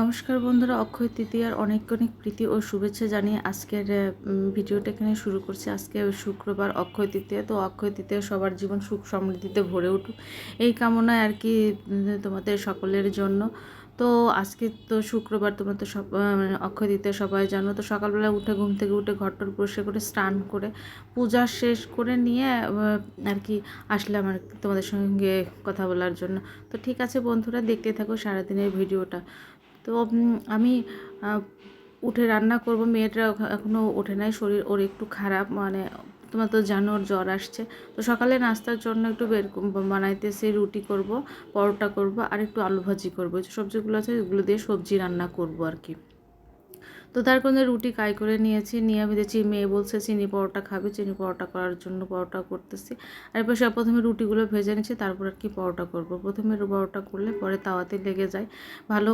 নমস্কার বন্ধুরা, অক্ষয় তৃতীয়ার অনেক অনেক প্রীতি ও শুভেচ্ছা জানিয়ে আজকের ভিডিওটা এখানে শুরু করছি। আজকে শুক্রবার অক্ষয় তৃতীয়া, তো অক্ষয় তৃতীয়া সবার জীবন সুখ সমৃদ্ধিতে ভরে উঠুক। এই কামনায় আর কি তোমাদের সকলের জন্য। তো আজকে তো শুক্রবার, তোমরা তো সব মানে অক্ষয় তৃতীয়া সবাই জানো। তো সকালবেলা উঠে, ঘুম থেকে উঠে ঘরটর পরিষ্কার করে স্নান করে, পূজা শেষ করে নিয়ে আর কি আসলাম আর তোমাদের সঙ্গে কথা বলার জন্য। তো ঠিক আছে বন্ধুরা, দেখতে থাকো সারাদিনের ভিডিওটা। তো আমি উঠে রান্না করব। মেয়েটা এখনও ওঠে নাই, শরীর ওর একটু খারাপ মানে তোমার তো জানো ওর জ্বর আসছে। তো সকালে নাস্তার জন্য একটু বের বানাইতে বানাইতেছি, রুটি করব, পরোটা করব, আর একটু আলু ভাজি করব যে সবজিগুলো আছে ওগুলো দিয়ে সবজি রান্না করব আর কি। তো তার কোনো রুটি কাই করে নিয়েছি। নিয়ে আমি দেখছি মেয়ে বলছে, চিনি পরোটা খাবে, চিনি পরোটা করার জন্য পরোটা করতেছি। আর এরপর সব প্রথমে রুটিগুলো ভেজে নিচ্ছি, তারপর আর কি পরোটা করব। প্রথমে পরোটা করলে পরে তাওয়াতে লেগে যায়। ভালো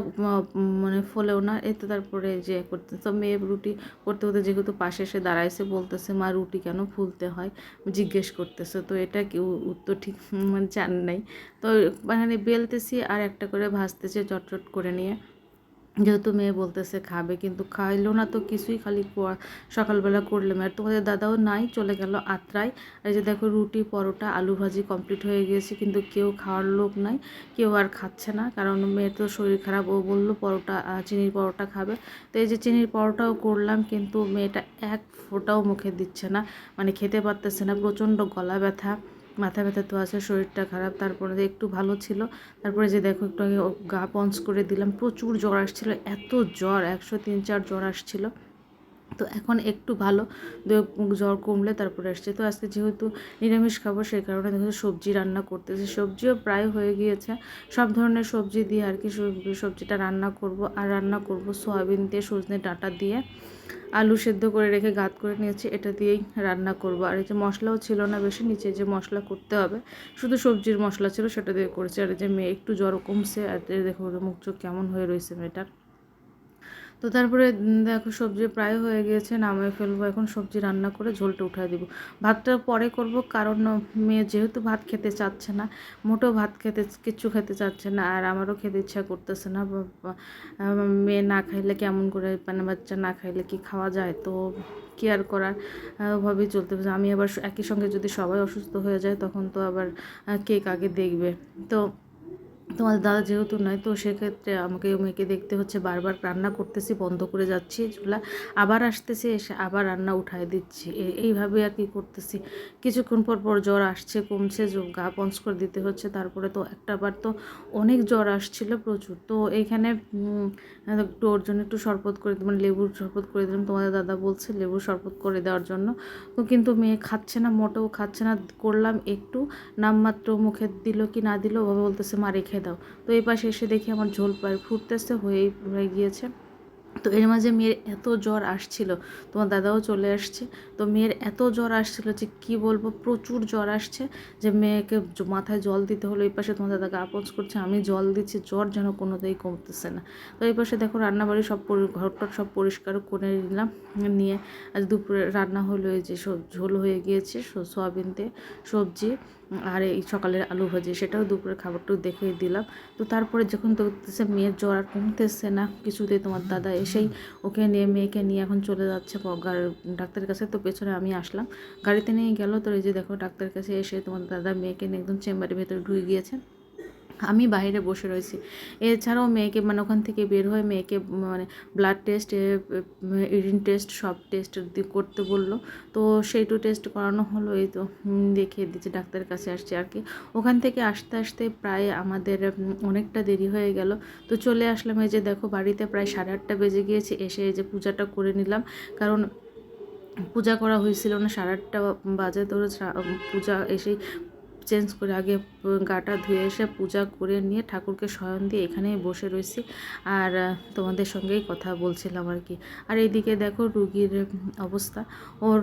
মানে ফোলেও না, এতে তারপরে যে করতে, তো মেয়ে রুটি করতে করতে যেহেতু পাশে এসে দাঁড়াইছে, বলতেছে, মা, রুটি কেন ফুলতে হয়? জিজ্ঞেস করতেছে। তো এটা কি উত্তর ঠিক মানে জান নাই। তো মানে বেলতেছি আর একটা করে ভাজতেছি, চটচট করে নিয়ে। যেহেতু মেয়ে বলতেছে খাবে, কিন্তু খাইলো না তো কিছুই, খালি সকালবেলা করলাম। আর তোমাদের দাদাও নাই, চলে গেল আত্রায়। আর এই যে দেখো রুটি, পরোটা, আলু ভাজি কমপ্লিট হয়ে গিয়েছে, কিন্তু কেউ খাওয়ার লোক নাই, কেউ আর খাচ্ছে না। কারণ মেয়ের তো শরীর খারাপ, ও বলল পরোটা চিনির পরোটা খাবে। তো এই যে চিনির পরোটাও করলাম, কিন্তু মেয়েটা এক ফোঁটাও মুখে দিচ্ছে না মানে খেতে পারতেছে না, প্রচণ্ড গলা ব্যথা। মাথা ব্যথা তো আছে, শরীরটা খারাপ, তারপরে একটু ভালো ছিল, তারপরে যে দেখো একটু আগে গা পঞ্চ করে দিলাম, প্রচুর জ্বর আসছিল, এত জ্বর, একশো তিন, চার জ্বর আসছিল। তো এখন একটু ভালো। জ্বর কমলে তারপরে আসছে। তো আজকে যেহেতু নিরামিষ খাব, সেই কারণে দেখো সবজি রান্না করতেছি। সবজিও প্রায় হয়ে গিয়েছে। সব ধরনের সবজি দিয়ে আর কি সবজিটা রান্না করব। আর রান্না করব সয়াবিন দিয়ে, সজনে ডাঁটা দিয়ে। আলু সেদ্ধ করে রেখে গাত করে নিয়েছি। এটা দিয়েই রান্না করব। আর এই যে মশলাও ছিল না বেশি, নিচে যে মশলা করতে হবে, শুধু সবজির মশলা ছিল, সেটা দিয়ে করেছি। আর এই যে মেয়ে একটু জ্বর কমছে, আর দেখো মুখ চোখ কেমন হয়ে রয়েছে মেয়েটার। তো তারপরে দেখো সবজি প্রায় হয়ে গিয়েছে নামিয়ে ফেলব। এখন সবজি রান্না করে ঝোলটা উঠায় দিব। ভাতটা পরে করব কারণ মেয়ে যেহেতু ভাত খেতে চাচ্ছে না মোটেও ভাত খেতে কিচ্ছু খেতে চাচ্ছে না আর আমারও খেতে ইচ্ছা করতেছে না। মেয়ে না খাইলে কেমন করে মানে বাচ্চা না খাইলে কি খাওয়া যায়? তো কেয়ার করার? আহ, ভাবেই চলতে হবে। আমি আবার একই সঙ্গে যদি সবাই অসুস্থ হয়ে যায় তখন তো আবার কাকে দেখবে। তো তোমাদের দাদা যেহেতু নয়, তো সেক্ষেত্রে আমাকে, মেয়েকে দেখতে হচ্ছে বারবার রান্না করতেছি, বন্ধ করে যাচ্ছি, চুলা আবার আসতেছি, এসে আবার রান্না উঠায় দিচ্ছি। এইভাবে আর কি করতেছি। কিছুক্ষণ পর পর জ্বর আসছে, কমছে গা পঞ্চ করে দিতে হচ্ছে, তারপরে তো একটা বার তো অনেক জ্বর আসছিল প্রচুর। তো এইখানে একটু ওর জন্য একটু শরবত করে মানে লেবুর শরবত করে দিলাম, তোমাদের দাদা বলছে লেবুর শরবত করে দেওয়ার জন্য। তো কিন্তু মেয়ে খাচ্ছে না, মোটেও খাচ্ছে না, করলাম একটু, নামমাত্র মুখে দিল কি না দিল, ওভাবে বলতেছে, মা, রেখে দাও। তো এই পাশে এসে দেখি আমার ঝোল প্রায় ফুটতেছে, হয়েই হয়ে গিয়েছে। তো এর মাঝে মেয়ের এত জ্বর আসছিল, তোমার দাদাও চলে আসছে। তো মেয়ের এত জ্বর আসছিল যে কি বলব? প্রচুর জ্বর আসছে যে মেয়েকে মাথায় জল দিতে হলো। এই পাশে তোমার দাদাকে গা পচ করছে, আমি জল দিচ্ছি, জ্বর যেন কোনোতেই কমতেছে না। তো এই পাশে দেখো রান্নাবাড়ি সব ঘরটর সব পরিষ্কার করে নিলাম, নিয়ে আজ দুপুরে রান্না হলো এই যে সব ঝোল হয়ে গিয়েছে সয়াবিন দিয়ে সবজি আর এই সকালের আলু ভাজি, সেটাও দুপুরের খাবারটাও দেখিয়ে দিলাম। তো তারপরে যখন দেখতেছে মেয়ের জ্বর আর কমতেছে না, কিছুতেই তোমার দাদা এসেই ওকে নিয়ে, মেয়েকে নিয়ে এখন চলে যাচ্ছে ডাক্তারের কাছে। তো পেছনে আমি আসলাম। গাড়িতে নিয়ে গেল, তো এই যে দেখো ডাক্তারের কাছে এসে তোমার দাদা মেয়েকে একদম চেম্বারের ভেতরে ঢুকে গিয়েছে। আমি বাইরে বসে রয়েছি। এছাড়াও মেয়েকে মানে ওখান থেকে বের হয়ে মেয়েকে মানে ব্লাড টেস্ট ইউরিন টেস্ট সব টেস্ট করতে বলল। তো সেইটু টেস্ট করানো হলো, এই তো দেখিয়ে দিচ্ছে ডাক্তারের কাছে আসছে আর কি। ওখান থেকে আসতে আসতে প্রায় আমাদের অনেকটা দেরি হয়ে গেল। তো চলে আসলাম এই যে দেখো, বাড়িতে প্রায় সাড়ে আটটা বেজে গিয়েছে। এসে এই যে পূজাটা করে নিলাম। কারণ পূজা করা হয়েছিল না, সাড়ে আটটা বাজে সা- পূজা এসেই চেঞ্জ করে আগে গাটা ধুয়ে এসে পূজা করে নিয়ে ঠাকুরকে শয়ন দিয়ে এখানেই বসে রয়েছি। আর তোমাদের সঙ্গেই কথা বলছিলাম আর কি। আর এইদিকে দেখো রুগীর অবস্থা। ওর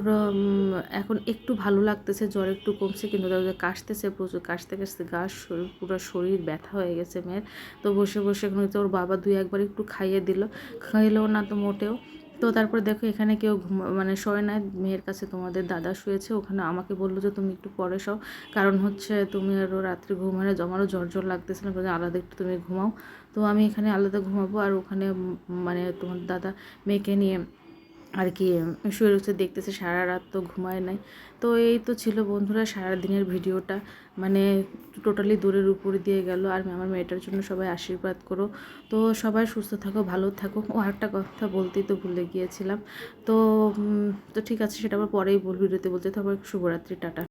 এখন একটু ভালো লাগতেছে, জ্বর একটু কমছে, কিন্তু যে কাশতেছে প্রচুর, কাশতে কাশতে গা শরীর, পুরো শরীর ব্যথা হয়ে গেছে মেয়ের। তো বসে বসে এখন ওর বাবা দুই একবার একটু খাইয়ে দিল। খাইলেও না তো মোটেও। তো তারপর দেখো এখানে কেউ মানে শোয় না। মেয়ের কাছে তোমাদের দাদা শুয়েছে, ওখানে আমাকে বলল যে, তুমি একটু পরে শাও। কারণ হচ্ছে তুমি আরও রাত্রে ঘুম হয় আমারও জ্বর জ্বর লাগতেছে না। আলাদা একটু তুমি ঘুমাও। তো আমি এখানে আলাদা ঘুমাবো আর ওখানে মানে তোমার দাদা মেয়েকে নিয়ে আর কি শুয়ে রয়েছে দেখতেছে, সারা রাত তো ঘুমায় নাই। তো এই তো ছিল বন্ধুরা সারা দিনের ভিডিওটা। মানে টোটালি দূরের উপরে দিয়ে গেল। আর আমার মেয়েটার জন্য সবাই আশীর্বাদ করো। তো সবাই সুস্থ থাকো, ভালো থাকো। ও একটা কথা বলতেই তো ভুলে গিয়েছিলাম। তো তো ঠিক আছে, সেটা আবার পরেই বল, ভিডিওতে বলতে আবার শুভরাত্রি, টাটা।